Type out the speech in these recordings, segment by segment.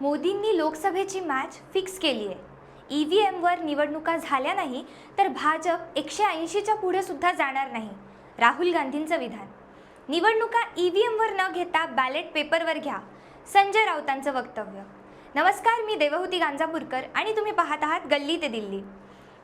मोदींनी लोकसभेची match fix केली आहे. ई व्ही एमवर निवडणुका झाल्या नाही तर भाजप एकशे ऐंशीच्या पुढे सुद्धा जाणार नाही. राहुल गांधींचं विधान. निवडणुका ई व्ही एमवर न घेता बॅलेट पेपरवर घ्या. संजय राऊतांचं वक्तव्य. नमस्कार मी देवहूती गांजापूरकर आणि तुम्ही पाहत आहात गल्ली ते दिल्ली.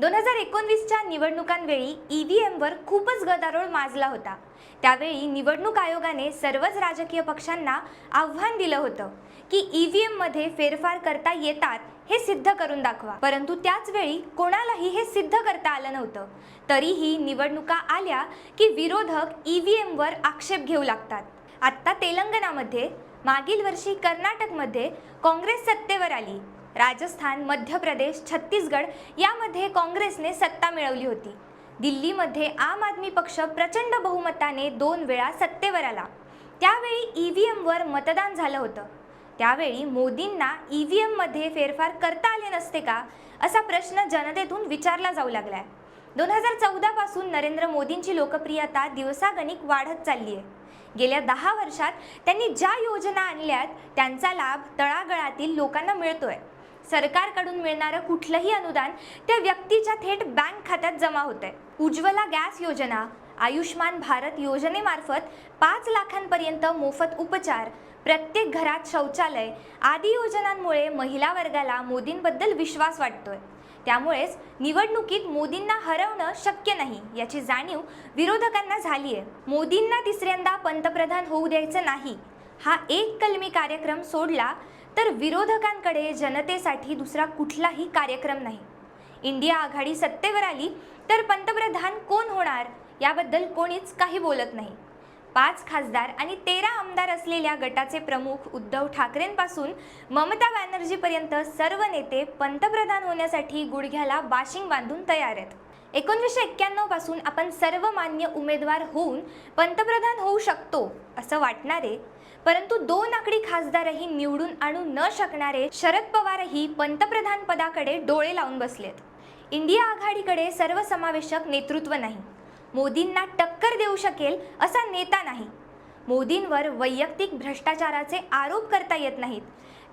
दोन हजार एकोणवीसच्या निवडणुकांवेळी ई व्ही एमवर खूपच गदारोळ माजला होता. त्यावेळी निवडणूक आयोगाने सर्वच राजकीय पक्षांना आव्हान दिलं होतं की ई व्ही एममध्ये फेरफार करता येतात हे सिद्ध करून दाखवा. परंतु त्याच वेळी कोणालाही हे सिद्ध करता आलं नव्हतं. तरीही निवडणुका आल्या की विरोधक ई व्ही एमवर आक्षेप घेऊ लागतात. आत्ता तेलंगणामध्ये मागील वर्षी कर्नाटकमध्ये काँग्रेस सत्तेवर आली. राजस्थान मध्य प्रदेश छत्तीसगड यामध्ये काँग्रेसने सत्ता मिळवली होती. दिल्लीमध्ये आम आदमी पक्ष प्रचंड बहुमताने दोन वेळा सत्तेवर आला. त्यावेळी ई व्ही एमवर मतदान झालं होतं. त्यावेळी मोदींना ई व्ही एममध्ये फेरफार करता आले नसते का असा प्रश्न जनतेतून विचारला जाऊ लागलाय. दोन हजार चौदापासून नरेंद्र मोदींची लोकप्रियता दिवसागणिक वाढत चालली आहे गेल्या दहा वर्षात त्यांनी ज्या योजना आणल्यात त्यांचा लाभ तळागळातील लोकांना मिळतोय. सरकारकडून मिळणारं कुठलंही अनुदान त्या व्यक्तीच्या थेट बँक खात्यात जमा होतंय. उज्ज्वला गॅस योजना आयुष्मान भारत योजनेमार्फत पाच लाखांपर्यंत मोफत उपचार प्रत्येक घरात शौचालय आदी योजनांमुळे महिला वर्गाला मोदींबद्दल विश्वास वाटतोय. त्यामुळेच निवडणुकीत मोदींना हरवणं शक्य नाही याची जाणीव विरोधकांना झाली आहे मोदींना तिसऱ्यांदा पंतप्रधान होऊ द्यायचं नाही. हा एक कलमी कार्यक्रम सोडला तर विरोधकांकडे जनतेसाठी दुसरा कुठलाही कार्यक्रम नाही. इंडिया आघाडी सत्तेवर आली तर पंतप्रधान कोण होणार याबद्दल कोणीच काही बोलत नाही. पाच खासदार आणि तेरा आमदार असलेल्या गटाचे प्रमुख उद्धव ठाकरेंपासून ममता बॅनर्जीपर्यंत सर्व नेते पंतप्रधान होण्यासाठी गुडघ्याला बाशिंग बांधून तयार आहेत. एकोणीसशे एक्क्याण्णवपासून आपण सर्वमान्य उमेदवार होऊन पंतप्रधान होऊ शकतो असं वाटणारे परंतु दोन आकडी खासदारही निवडून आणू न शकणारे शरद पवारही पंतप्रधान पदाकडे डोळे लावून बसलेत. इंडिया आघाडीकडे सर्वसमावेशक नेतृत्व नाही. मोदींना टक्कर देऊ शकेल असा नेता नाही. मोदींवर वैयक्तिक भ्रष्टाचाराचे आरोप करता येत नाहीत.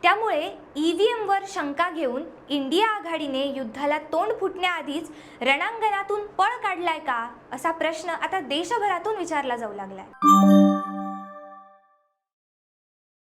त्यामुळे ई व्ही एमवर शंका घेऊन इंडिया आघाडीने युद्धाला तोंड फुटण्याआधीच रणांगणातून पळ काढलाय का असा प्रश्न आता देशभरातून विचारला जाऊ लागलाय.